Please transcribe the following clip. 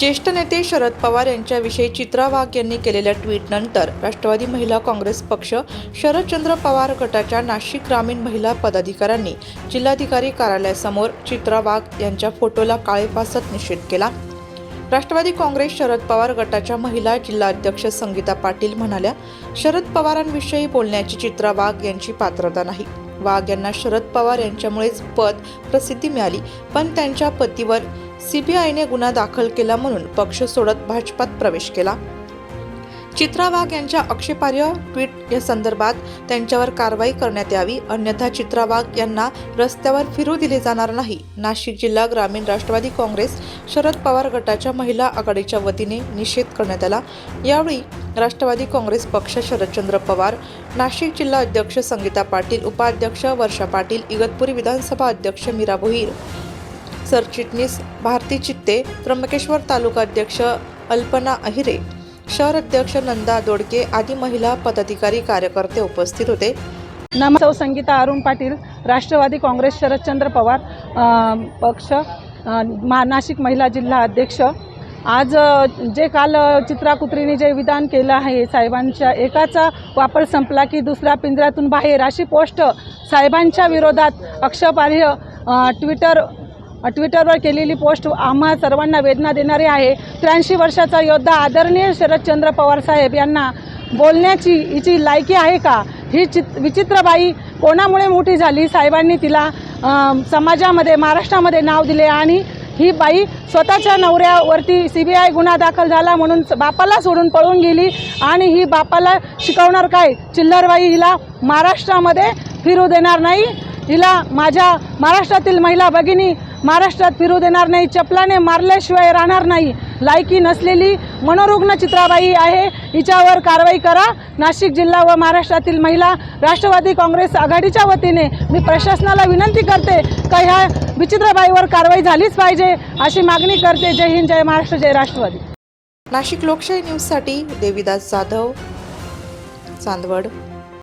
ज्येष्ठ नेते शरद पवार यांच्याविषयी चित्रा वाघ यांनी केलेल्या ट्विटनंतर राष्ट्रवादी महिला काँग्रेस पक्ष शरदचंद्र पवार गटाच्या नाशिक ग्रामीण महिला पदाधिकाऱ्यांनी जिल्हाधिकारी कार्यालयासमोर चित्रा वाघ यांच्या फोटोला काळेपासत निषेध केला. राष्ट्रवादी काँग्रेस शरद पवार गटाच्या महिला जिल्हाध्यक्ष संगीता पाटील म्हणाल्या शरद पवारांविषयी बोलण्याची चित्रा वाघ यांची पात्रता नाही. वाघ यांना शरद पवार यांच्यामुळेच पद प्रसिद्धी मिळाली पण त्यांच्या पतीवर सीबीआयने गुन्हा दाखल केला म्हणून पक्ष सोडत भाजपात प्रवेश केला. चित्रा वाघ यांच्या आक्षेपार्ह ट्विट या संदर्भात त्यांच्यावर कारवाई करण्यात यावी अन्यथा चित्रा वाघ यांना रस्त्यावर फिरू दिले जाणार नाही. नाशिक जिल्हा ग्रामीण राष्ट्रवादी काँग्रेस शरद पवार गटाच्या महिला आघाडीच्या वतीने निषेध करण्यात आला. यावेळी राष्ट्रवादी काँग्रेस पक्ष शरदचंद्र पवार नाशिक जिल्हा अध्यक्ष संगीता पाटील उपाध्यक्ष वर्षा पाटील इगतपुरी विधानसभा अध्यक्ष मीरा भोईर सरचिटणीस भारती चित्ते त्र्यंबकेश्वर तालुका अध्यक्ष अल्पना अहिरे शहर अध्यक्ष नंदा दोडके आदी महिला पदाधिकारी कार्यकर्ते उपस्थित होते. नमस्कार संगीता अरुण पाटील राष्ट्रवादी काँग्रेस शरदचंद्र पवार पक्ष मा नाशिक महिला जिल्हा अध्यक्ष. आज जे काल चित्राकुत्रीने चित्रा कुत्रीने जे विधान केलं आहे साहेबांच्या एकाचा वापर संपला की दुसरा पिंजऱ्यातून बाहेर अशी पोस्ट साहेबांच्या विरोधात अक्षपार्ह ट्विटर ट्विटरवर केलेली पोस्ट आम्हा सर्वांना वेदना देणारी आहे. त्र्याऐंशी वर्षाचा योद्धा आदरणीय शरदचंद्र पवार साहेब यांना बोलण्याची हिची लायकी आहे का? ही चित विचित्रबाई कोणामुळे मोठी झाली? साहेबांनी तिला समाजामध्ये महाराष्ट्रामध्ये नाव दिले आणि ही बाई स्वतःच्या नवऱ्यावरती सी बी आय गुन्हा दाखल झाला म्हणून बापाला सोडून पळून गेली आणि ही बापाला शिकवणार काय? चिल्लरबाई हिला महाराष्ट्रामध्ये फिरू देणार नाही. हिला माझ्या महाराष्ट्रातील महिला भगिनी महाराष्ट्रात फिरू देणार नाही चपलाने मारल्याशिवाय राहणार नाही. लायकी नसलेली मनोरुग्ण चित्राबाई आहे. हिच्यावर कारवाई करा. नाशिक जिल्हा व महाराष्ट्रातील महिला राष्ट्रवादी काँग्रेस आघाडीच्या वतीने मी प्रशासनाला विनंती करते का ह्या विचित्रबाईवर कारवाई झालीच पाहिजे अशी मागणी करते. जय हिंद जय महाराष्ट्र जय राष्ट्रवादी. नाशिक लोकशाही न्यूजसाठी देवीदास जाधव चांदवड.